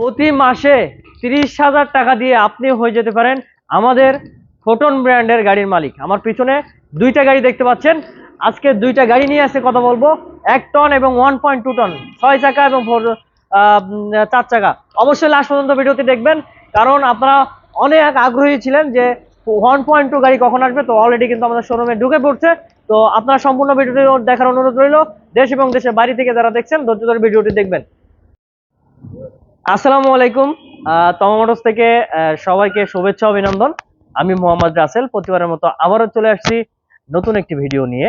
প্রতি মাসে তিরিশ হাজার টাকা দিয়ে আপনি হয়ে যেতে পারেন আমাদের ফোটন ব্র্যান্ডের গাড়ির মালিক। আমার পিছনে দুইটা গাড়ি দেখতে পাচ্ছেন। আজকে দুইটা গাড়ি নিয়ে এসে কথা বলব। এক টন এবং ওয়ান পয়েন্ট টু টন ছয় চাকা এবং উম, চার চাকা। অবশ্যই লাস্ট পর্যন্ত ভিডিওটি দেখবেন। কারণ আপনারা অনেক আগ্রহী ছিলেন যে ওয়ান পয়েন্ট টু গাড়ি কখন আসবে। তো অলরেডি কিন্তু আমাদের শোরুমে ঢুকে পড়ছে। তো আপনারা সম্পূর্ণ ভিডিওটি দেখার অনুরোধ রইল। দেশ এবং দেশের বাড়ি থেকে যারা দেখছেন ধৈর্য ধরে ভিডিওটি দেখবেন। আসসালামু আলাইকুম। আহ, তমা মোটরস থেকে সবাইকে শুভেচ্ছা অভিনন্দন। আমি মোহাম্মদ রাসেল প্রতিবারের মতো আবারও চলে আসছি নতুন একটি ভিডিও নিয়ে।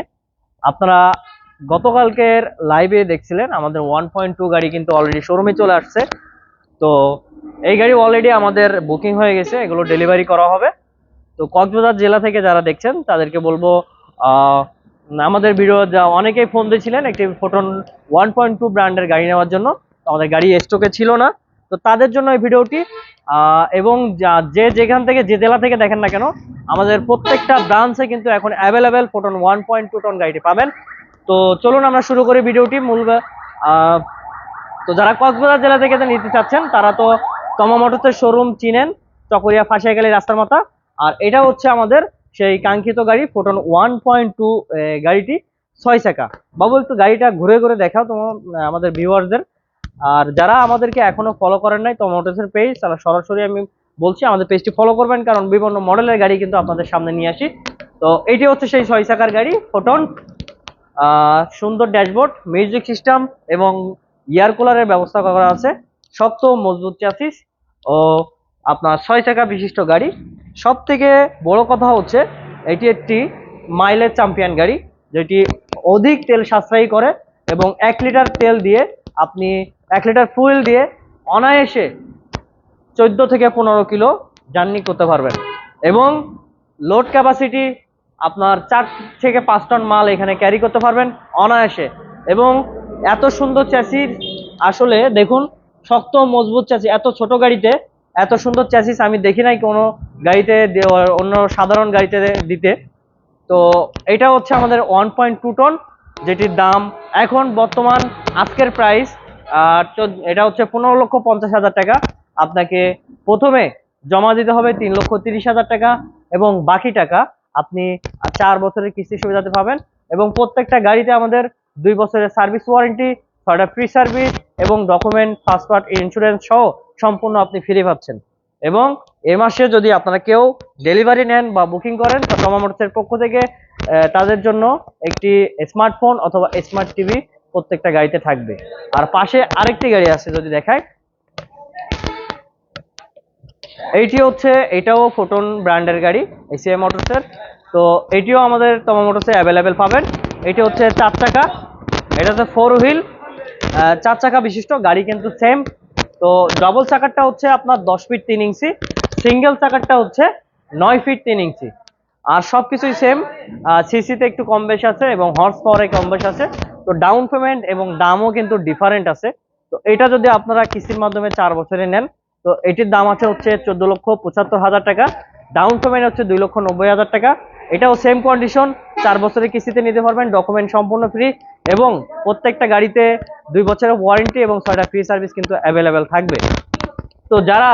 আপনারা গতকালকের লাইভে দেখছিলেন আমাদের ওয়ান পয়েন্ট টু গাড়ি কিন্তু অলরেডি শোরুমে চলে আসছে। তো এই গাড়ি অলরেডি আমাদের বুকিং হয়ে গেছে এগুলো ডেলিভারি করা হবে। তো কক্সবাজার জেলা থেকে যারা দেখছেন তাদেরকে বলব আমাদের ভিডিও যা অনেকেই ফোন দিয়েছিলেন একটি ফোটন ওয়ান পয়েন্ট টু ব্র্যান্ডের গাড়ি নেওয়ার জন্য। আমাদের গাড়ি স্টকে ছিল না। তো তাদের জন্য এই ভিডিওটি এবং যা- যেখান থেকে, যে জেলা থেকে দেখেন না কেন, আমাদের প্রত্যেকটা ব্রাঞ্চে কিন্তু এখন available Foton one point two ton গাড়িটি পাবেন। তো চলুন আমরা শুরু করি ভিডিওটি, মূল তো যারা কক্সবাজার জেলা থেকে নিতে চাচ্ছেন, তারা তো তমা মোটরসের শোরুম চিনেন, চকরিয়া ফাঁসিয়াখালী রাস্তার মাথা। আর এটা হচ্ছে আমাদের সেই কাঙ্ক্ষিত গাড়ি ফোটন ওয়ান পয়েন্ট টু গাড়িটি, ছয় চাকা। বাবু, একটু গাড়িটা ঘুরে ঘুরে দেখাও তোমার আমাদের ভিউয়ার্সদের আর যারা আমাদেরকে এখনও ফলো করেন নাই তমা মোটরসের পেজ তারা সরাসরি আমি বলছি, আমাদের পেজটি ফলো করবেন, কারণ বিভিন্ন মডেলের গাড়ি কিন্তু আপনাদের সামনে নিয়ে আসি। তো এটি হচ্ছে সেই ছয় চাকার গাড়ি ফোটন সুন্দর ড্যাশবোর্ড মিউজিক সিস্টেম এবং এয়ার কুলারের ব্যবস্থা করা আছে। শক্ত, মজবুত চাসিস ও আপনার ছয় চাকা বিশিষ্ট গাড়ি। সব থেকে বড় কথা হচ্ছে, এটি একটি মাইলেজ চ্যাম্পিয়ন গাড়ি, যেটি অধিক তেল সাশ্রয়ী করে এবং এক লিটার তেল দিয়ে আপনি এক লিটার ফুয়েল দিয়ে অনায়াসে চোদ্দ থেকে পনেরো কিলো জার্নি করতে পারবেন। এবং লোড ক্যাপাসিটি আপনার চার থেকে পাঁচ টন মাল এখানে ক্যারি করতে পারবেন অনায়াসে। এবং এত সুন্দর চ্যাসির আসলে দেখুন, শক্ত, মজবুত চ্যাসিস এত ছোট গাড়িতে, এত সুন্দর চ্যাসিস আমি দেখি নাই কোনো গাড়িতে অন্য সাধারণ গাড়িতে দিতে। তো এটা হচ্ছে আমাদের ওয়ান পয়েন্ট টু টন যেটির দাম এখন বর্তমান আজকের প্রাইস এটা হচ্ছে পনেরো লক্ষ পঞ্চাশ হাজার টাকা। আপনাকে প্রথমে জমা দিতে হবে তিন লক্ষ তিরিশ হাজার টাকা এবং বাকি টাকা আপনি চার বছরের কিস্তি সুবিধাতে পাবেন এবং প্রত্যেকটা গাড়িতে আমাদের দুই বছরের সার্ভিস ওয়ারেন্টি, ছয়টা ফ্রি সার্ভিস এবং ডকুমেন্ট পাসপোর্ট ইন্স্যুরেন্স সহ সম্পূর্ণ আপনি ফ্রি পাচ্ছেন। এবং এ মাসে যদি আপনারা কেউ ডেলিভারি নেন বা বুকিং করেন, তো টমা মোটরসের পক্ষ থেকে তাদের জন্য একটি স্মার্টফোন অথবা স্মার্ট টিভি প্রত্যেকটা গাড়িতে থাকবে। আর পাশে আরেকটি গাড়ি আছে যদি দেখায় এইটি হচ্ছে, এটাও ফোটন ব্র্যান্ডের গাড়ি এসিআই মোটরসের তো এটিও আমাদের তমা মোটরসে অ্যাভেলেবেল পাবেন। এটি হচ্ছে চার চাকা। এটা হচ্ছে ফোর হুইল চার চাকা বিশিষ্ট, গাড়ি কিন্তু সেম তো ডবল চাকারটা হচ্ছে আপনার দশ ফিট তিন ইঞ্চি। সিঙ্গেল চাকারটা হচ্ছে নয় ফিট তিন ইঞ্চি। আর সব কিছুই সেম সিসিতে একটু কম বেশি আছে এবং হর্স পাওয়ারে কম বেশি আছে। তো ডাউন পেমেন্ট এবং দামও কিন্তু ডিফারেন্ট আছে। তো এটা যদি আপনারা কিস্তির মাধ্যমে চার বছরে নেন, তো এটির দাম আছে হচ্ছে চোদ্দ লক্ষ পঁচাত্তর হাজার টাকা। ডাউন পেমেন্ট হচ্ছে দুই লক্ষ নব্বই হাজার টাকা। এটাও সেম কন্ডিশন চার বছরের কিস্তিতে নিতে পারবেন ডকুমেন্ট সম্পূর্ণ ফ্রি এবং প্রত্যেকটা গাড়িতে দুই বছরের ওয়ারেন্টি এবং ছয়টা ফ্রি সার্ভিস কিন্তু অ্যাভেলেবেল থাকবে। তো যারা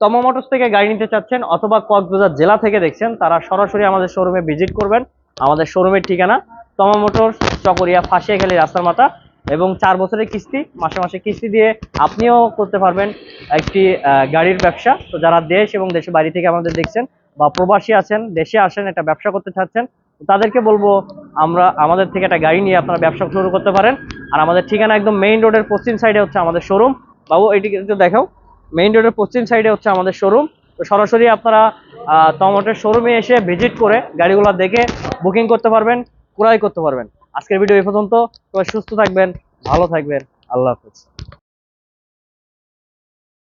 তমা মোটরস থেকে গাড়ি নিতে চাচ্ছেন অথবা কক্সবাজার জেলা থেকে দেখছেন, তারা সরাসরি আমাদের শোরুমে ভিজিট করবেন। আমাদের শোরুমের ঠিকানা তমা মোটর, চকরিয়া ফাঁসিয়াখালী রাস্তার মাথা এবং চার বছরের কিস্তি, মাসে মাসে কিস্তি দিয়ে আপনিও করতে পারবেন একটি গাড়ির ব্যবসা। তো যারা দেশ এবং দেশের বাড়ি থেকে আমাদের দেখছেন বা প্রবাসী আছেন, দেশে আসেন, একটা ব্যবসা করতে চাচ্ছেন তাদেরকে বলব, আমরা, আমাদের থেকে একটা গাড়ি নিয়ে আপনারা ব্যবসা শুরু করতে পারেন। আর আমাদের ঠিকানা একদম মেইন রোডের পশ্চিম সাইডে হচ্ছে আমাদের শোরুম বাবু এটি একটু দেখাও। মেইন রোডের পশ্চিম সাইডে হচ্ছে আমাদের শোরুম তো সরাসরি আপনারা টমেটোর শোরুমে এসে ভিজিট করে গাড়িগুলো দেখে বুকিং করতে পারবেন। ক্রয় করতে পারবেন। আজকের ভিডিও এ পর্যন্ত। সবাই সুস্থ থাকবেন ভালো থাকবেন। আল্লাহ হাফেজ।